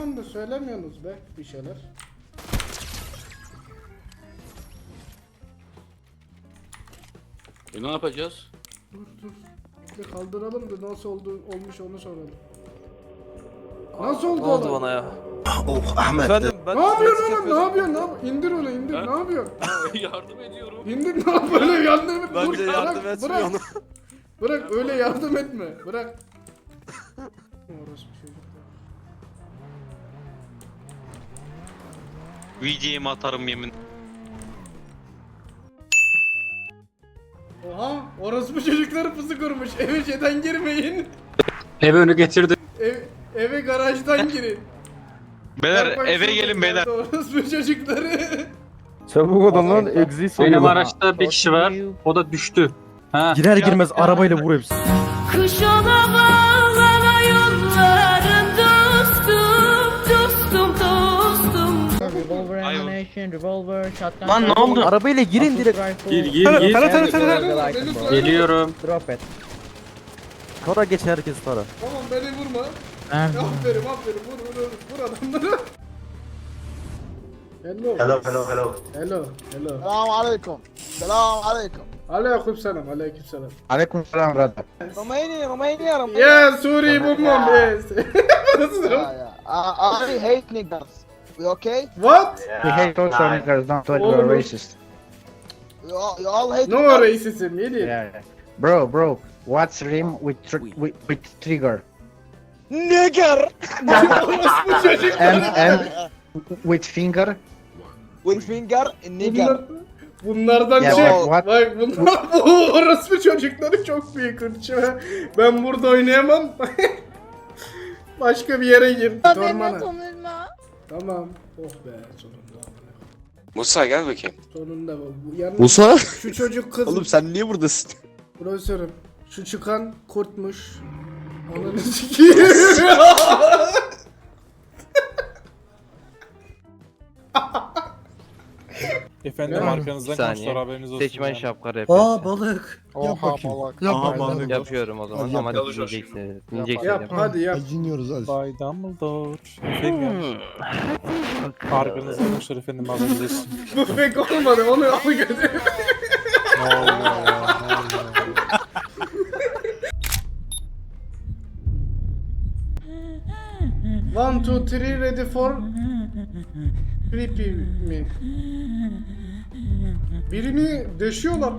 Tamam da söylemiyorsunuz be bir şeyler. E ne yapacağız? Dur dur. Bir kaldıralım da nasıl oldu olmuş onu soralım. Nasıl oldu? Ne oldu bana ya? Ahmet. Efendim ben Ne yapıyorsun oğlum? Ne yapıyorsun? Ne yap- İndir onu indir. Ha? Ne yapıyorsun? Yardım ediyorum. İndir ne yap böyle yardım et. Bence Dur, yardım bırak, etmiyor bırak. onu. Bırak öyle yardım etme. Bırak. Orası bir şey. VD'ye atarım yemin. Oha orospu çocukları pusu kurmuş. Eve şeyden girmeyin. Ev önü getirdim. Ev, eve garajdan girin. Beyler eve şurada gelin beyler. Orospu çocukları. Çabuk olun lan exit Benim soyuyor. araçta bir kişi var. O da düştü. Ha. Girer girmez arabayla vur hepsi. Kış ola ammunition, revolver, shotgun. Lan ne rifle, oldu? Arabayla girin direkt. Gir gir gir. Tara tara tara. Geliyorum. Drop it. Tara geç herkes tara. Tamam beni vurma. Aferin aferin vur vur vur, vur adamları. Hello. Hello, hello, hello. Hello. Hello. Selamun aleyküm. Selamun aleyküm. Aleyküm selam. Aleyküm selam. Aleyküm selam brother. Romania, Romania, Romania. Yes. Yeah, yeah. I, I hate niggers. We okay? What? We hate also niggers, don't worry, Oğlum. we're racist. You all, you all hate No niggers? racism. Diyeyim? Yeah. Bro, bro, what's rim with, tr- with, with trigger? Nigger. Orospu çocukları. And, and with finger? With finger nigger. Bunlar, bunlardan Ya şey, what- bak bunlar bu orospu çocukları çok büyük ırkçı. Ben burada oynayamam. Başka bir yere gir. Ormana. Tamam. Oh be sonunda. Musa gel bakayım. Sonunda bu. yalnız Musa? şu çocuk kız. Oğlum sen niye buradasın? Profesörüm. Şu çıkan kurtmuş. Ananı sikeyim. Efendim var? arkanızdan Bir saniye. haberiniz olsun. Seçmen yani. şapka rap. Aa balık. Oha balık. Aha balık. Yapıyorum o zaman Hadi ama yap. dinleyeceksiniz. Dinleyeceksiniz. yap hadi yap. Dinliyoruz hadi. Bay Dumbledore. Efendim. Arkanızdan komşular efendim haberiniz olsun. Bu pek olmadı. Onu al götür. Ne oluyor ya? Ne oluyor? One, two, three, ready for creepy mi? Birini deşiyorlar.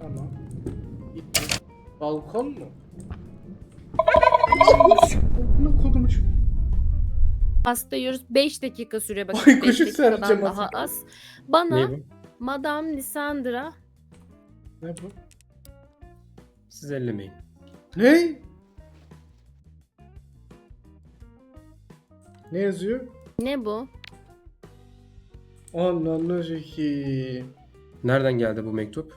tamam. Gitti. Balkon mu? Ne kodumuş? Pasta yiyoruz 5 dakika süre Ay, bakın 5 kuşu dakikadan sereceğim daha az. Bana Ne bu? Madame Lisandra Ne bu? Siz ellemeyin. Ne? Ne yazıyor? ne bu? Ananı sikeyim. Nereden geldi bu mektup?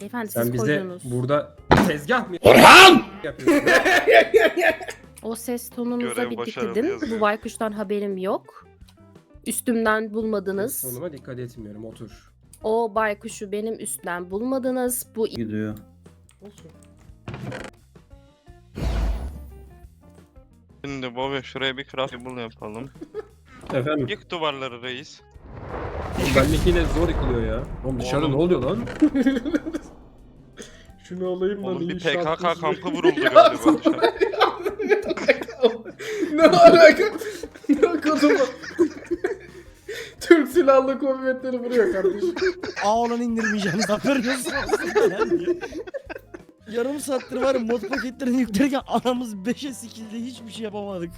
Efendim Sen siz bize koydunuz. burada tezgah mı? Orhan! Yapıyorsun. O ses tonunuza Görev bir dikkat başarılı edin. yazıyor. Bu baykuştan haberim yok. Üstümden bulmadınız. Sonuma dikkat etmiyorum. Otur. O baykuşu benim üstten bulmadınız. Bu Gidiyor. Olsun. Şimdi Bobby şuraya bir craft table yapalım. Efendim Yık duvarları reis. benlik yine zor yıkılıyor ya. Oğlum dışarıda Oğlum. ne oluyor lan? Şunu alayım lan. Oğlum bir inşaat PKK kampı vuruldu galiba dışarı. ne alaka? Ne alaka? Türk Silahlı Kuvvetleri vuruyor kardeşim. Aa olan indirmeyeceğiniz haberiniz olsun. Yarım saattir var mod paketlerini yüklerken aramız 5'e sikildi hiçbir şey yapamadık.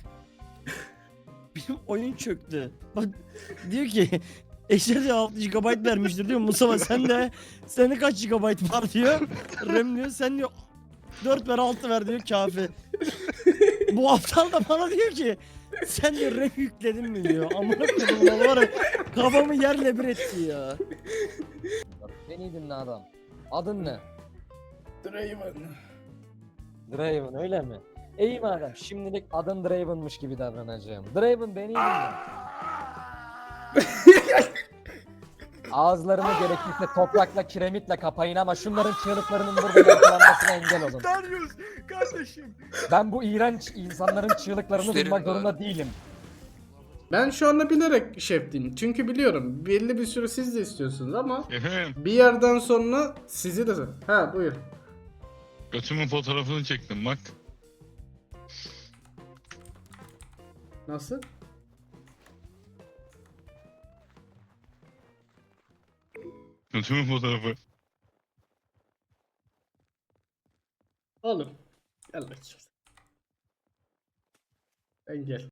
Benim oyun çöktü. Bak diyor ki Eşer diyor 6 GB vermiştir diyor Mustafa sen de sende kaç GB var diyor. RAM diyor sen diyor 4 ver 6 ver diyor kafi. Bu aptal da bana diyor ki sen diyor RAM yükledin mi diyor. Amına koyduğum var kafamı yerle bir etti ya. Beni adam. Adın ne? Draven. Draven öyle mi? İyi madem şimdilik adın Draven'mış gibi davranacağım. Draven beni dinle. Ağızlarını gerekirse toprakla, kiremitle kapayın ama şunların çığlıklarının burada yankılanmasına engel olun. Darius kardeşim. Ben bu iğrenç insanların çığlıklarını duymak zorunda değilim. Ben şu anda bilerek şefliyim. Çünkü biliyorum belli bir süre siz de istiyorsunuz ama bir yerden sonra sizi de... Ha buyur. Götümün fotoğrafını çektim bak. Nasıl? Götümün fotoğrafı. Oğlum. Gel bakayım. Sen gel.